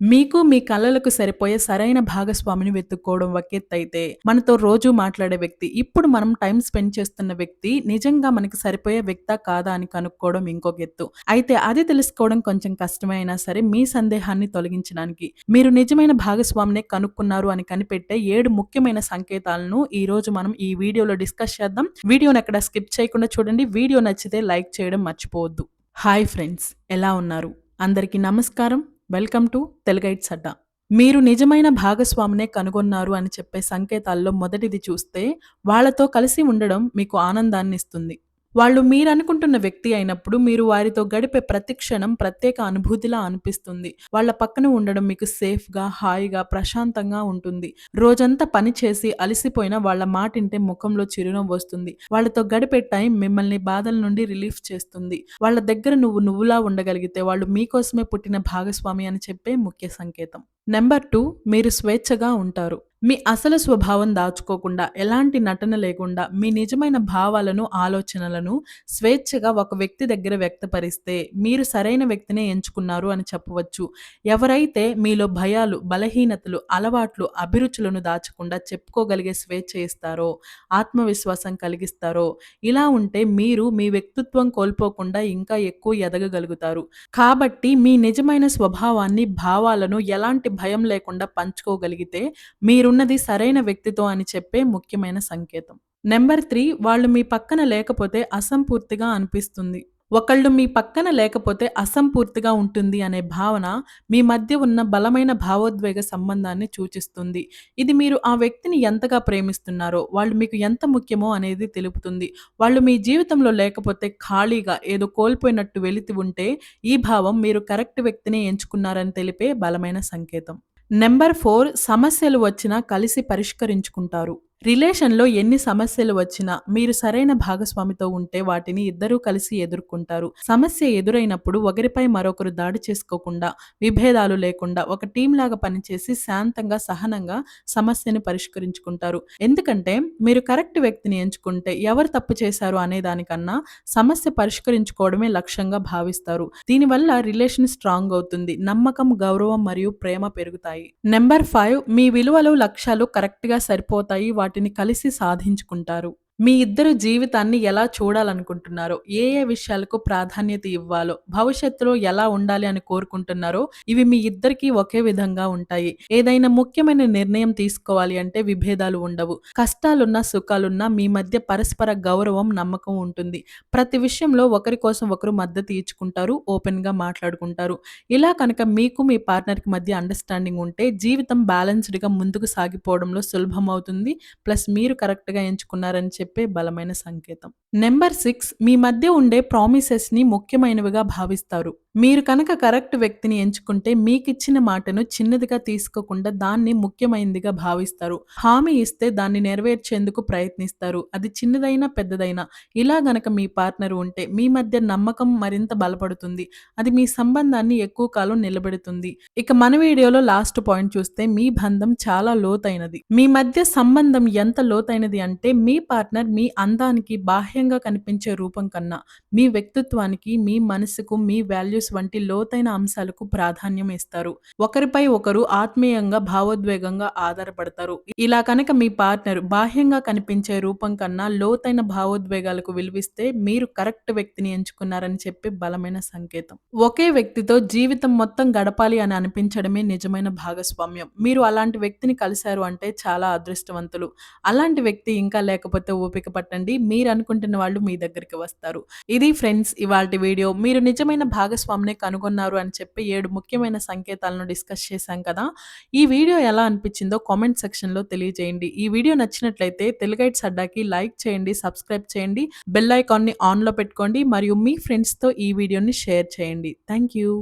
మీకు మీ కళలకు సరిపోయే సరైన భాగస్వామిని వెతుక్కోవడం ఒక మనతో రోజు మాట్లాడే వ్యక్తి ఇప్పుడు మనం టైం స్పెండ్ చేస్తున్న వ్యక్తి నిజంగా మనకి సరిపోయే వ్యక్తా కాదా అని కనుక్కోవడం ఇంకొక ఎత్తు అయితే అది తెలుసుకోవడం కొంచెం కష్టమే అయినా సరే మీ సందేహాన్ని తొలగించడానికి మీరు నిజమైన భాగస్వామినే కనుక్కున్నారు అని కనిపెట్టే ఏడు ముఖ్యమైన సంకేతాలను ఈ రోజు మనం ఈ వీడియోలో డిస్కస్ చేద్దాం. వీడియోని ఎక్కడ స్కిప్ చేయకుండా చూడండి. వీడియో నచ్చితే లైక్ చేయడం మర్చిపోవద్దు. హాయ్ ఫ్రెండ్స్ ఎలా ఉన్నారు? అందరికీ నమస్కారం. వెల్కమ్ టు తెలుగైట్స్ అడ్డా మీరు నిజమైన భాగస్వామినే కనుగొన్నారు అని చెప్పే సంకేతాల్లో మొదటిది చూస్తే వాళ్ళతో కలిసి ఉండడం మీకు ఆనందాన్ని ఇస్తుంది వాళ్ళు మీరు అనుకుంటున్న వ్యక్తి అయినప్పుడు మీరు వారితో గడిపే ప్రతి క్షణం ప్రత్యేక అనుభూతిలా అనిపిస్తుంది. వాళ్ళ పక్కన ఉండడం మీకు సేఫ్గా హాయిగా ప్రశాంతంగా ఉంటుంది. రోజంతా పని చేసి అలసిపోయిన వాళ్ళ మాటింటే ముఖంలో చిరునవ్వు వస్తుంది. వాళ్ళతో గడిపే టైం మిమ్మల్ని బాధల నుండి రిలీఫ్ చేస్తుంది. వాళ్ళ దగ్గర నువ్వు నువ్వులా ఉండగలిగితే వాళ్ళు మీకోసమే పుట్టిన భాగస్వామి అని చెప్పే ముఖ్య సంకేతం. నెంబర్ టూ మీరు స్వేచ్ఛగా ఉంటారు. మీ అసలు స్వభావం దాచుకోకుండా ఎలాంటి నటన లేకుండా మీ నిజమైన భావాలను ఆలోచనలను స్వేచ్ఛగా ఒక వ్యక్తి దగ్గర వ్యక్తపరిస్తే మీరు సరైన వ్యక్తినే ఎంచుకున్నారు అని చెప్పవచ్చు. ఎవరైతే మీలో భయాలు బలహీనతలు అలవాట్లు అభిరుచులను దాచకుండా చెప్పుకోగలిగే స్వేచ్ఛ ఇస్తారో ఆత్మవిశ్వాసం కలిగిస్తారో ఇలా ఉంటే మీరు మీ వ్యక్తిత్వం కోల్పోకుండా ఇంకా ఎక్కువ ఎదగగలుగుతారు. కాబట్టి మీ నిజమైన స్వభావాన్ని భావాలను ఎలాంటి భయం లేకుండా పంచుకోగలిగితే మీరున్నది సరైన వ్యక్తితో అని చెప్పే ముఖ్యమైన సంకేతం. నెంబర్ త్రీ వాళ్ళు మీ పక్కన లేకపోతే అసంపూర్తిగా అనిపిస్తుంది. ఒకళ్ళు మీ పక్కన లేకపోతే అసంపూర్తిగా ఉంటుంది అనే భావన మీ మధ్య ఉన్న బలమైన భావోద్వేగ సంబంధాన్ని సూచిస్తుంది. ఇది మీరు ఆ వ్యక్తిని ఎంతగా ప్రేమిస్తున్నారో వాళ్ళు మీకు ఎంత ముఖ్యమో అనేది తెలుపుతుంది. వాళ్ళు మీ జీవితంలో లేకపోతే ఖాళీగా ఏదో కోల్పోయినట్టు వెళితి ఉంటే ఈ భావం మీరు కరెక్ట్ వ్యక్తిని ఎంచుకున్నారని తెలిపే బలమైన సంకేతం. నెంబర్ ఫోర్ సమస్యలు వచ్చినా కలిసి పరిష్కరించుకుంటారు. రిలేషన్లో ఎన్ని సమస్యలు వచ్చినా మీరు సరైన భాగస్వామితో ఉంటే వాటిని ఇద్దరూ కలిసి ఎదుర్కొంటారు. సమస్య ఎదురైనప్పుడు ఒకరిపై మరొకరు దాడి చేసుకోకుండా విభేదాలు లేకుండా ఒక టీం లాగా పనిచేసి శాంతంగా సహనంగా సమస్యను పరిష్కరించుకుంటారు. ఎందుకంటే మీరు కరెక్ట్ వ్యక్తిని ఎంచుకుంటే ఎవరు తప్పు చేశారు అనే దానికన్నా సమస్య పరిష్కరించుకోవడమే లక్ష్యంగా భావిస్తారు. దీనివల్ల రిలేషన్ స్ట్రాంగ్ అవుతుంది నమ్మకం గౌరవం మరియు ప్రేమ పెరుగుతాయి. నెంబర్ ఫైవ్ మీ విలువలు లక్ష్యాలు కరెక్ట్గా సరిపోతాయి వాటిని కలిసి సాధించుకుంటారు. మీ ఇద్దరు జీవితాన్ని ఎలా చూడాలనుకుంటున్నారో ఏ ఏ విషయాలకు ప్రాధాన్యత ఇవ్వాలో భవిష్యత్తులో ఎలా ఉండాలి అని కోరుకుంటున్నారో ఇవి మీ ఇద్దరికి ఒకే విధంగా ఉంటాయి. ఏదైనా ముఖ్యమైన నిర్ణయం తీసుకోవాలి అంటే విభేదాలు ఉండవు. కష్టాలున్నా సుఖాలున్నా మీ మధ్య పరస్పర గౌరవం నమ్మకం ఉంటుంది. ప్రతి విషయంలో ఒకరి కోసం ఒకరు మద్దతు ఇచ్చుకుంటారు ఓపెన్గా మాట్లాడుకుంటారు. ఇలా కనుక మీకు మీ పార్ట్నర్కి మధ్య అండర్స్టాండింగ్ ఉంటే జీవితం బ్యాలెన్స్డ్గా ముందుకు సాగిపోవడంలో సులభం అవుతుంది ప్లస్ మీరు కరెక్ట్గా ఎంచుకున్నారని చెప్పి చెప్పే బలమైన సంకేతం. నెంబర్ సిక్స్ మీ మధ్య ఉండే ప్రామిసెస్ని ముఖ్యమైనవిగా భావిస్తారు. మీరు కనుక కరెక్ట్ వ్యక్తిని ఎంచుకుంటే మీకిచ్చిన మాటను చిన్నదిగా తీసుకోకుండా దాన్ని ముఖ్యమైనదిగా భావిస్తారు. హామీ ఇస్తే దాన్ని నెరవేర్చేందుకు ప్రయత్నిస్తారు. అది చిన్నదైనా పెద్దదైనా. ఇలా గనక మీ పార్ట్నర్ ఉంటే మీ మధ్య నమ్మకం మరింత బలపడుతుంది. అది మీ సంబంధాన్ని ఎక్కువ కాలం నిలబెడుతుంది. ఇక మన వీడియోలో లాస్ట్ పాయింట్ చూస్తే మీ బంధం చాలా లోతైనది. మీ మధ్య సంబంధం ఎంత లోతైనది అంటే మీ పార్ట్నర్ మీ అందానికి బాహ్యంగా కనిపించే రూపం కన్నా మీ వ్యక్తిత్వానికి మీ మనసుకు మీ వాల్యూస్ వంటి లోతైన అంశాలకు ప్రాధాన్యం ఇస్తారు. ఒకరిపై ఒకరు ఆత్మీయంగా భావోద్వేగంగా ఆధారపడతారు. ఇలా కనుక మీ పార్ట్నర్ బాహ్యంగా కనిపించే రూపం కన్నా లోతైన భావోద్వేగాలకు విలువిస్తే మీరు కరెక్ట్ వ్యక్తిని ఎంచుకున్నారని చెప్పి బలమైన సంకేతం. ఒకే వ్యక్తితో జీవితం మొత్తం గడపాలి అని అనిపించడమే నిజమైన భాగస్వామ్యం. మీరు అలాంటి వ్యక్తిని కలిశారు అంటే చాలా అదృష్టవంతులు. అలాంటి వ్యక్తి ఇంకా లేకపోతే ఓపిక పట్టండి. మీరు అనుకుంటున్న వాళ్ళు మీ దగ్గరికి వస్తారు. ఇది ఫ్రెండ్స్ ఇవాళ వీడియో. మీరు నిజమైన భాగస్వామిని కనుగొన్నారు అని చెప్పి ఏడు ముఖ్యమైన సంకేతాలను డిస్కస్ చేశాం కదా. ఈ వీడియో ఎలా అనిపించిందో కామెంట్ సెక్షన్లో తెలియజేయండి. ఈ వీడియో నచ్చినట్లయితే తెలుగైట్స్ అడ్డాకి లైక్ చేయండి సబ్స్క్రైబ్ చేయండి బెల్ ఐకాన్ని ఆన్లో పెట్టుకోండి మరియు మీ ఫ్రెండ్స్తో ఈ వీడియోని షేర్ చేయండి. Thank you.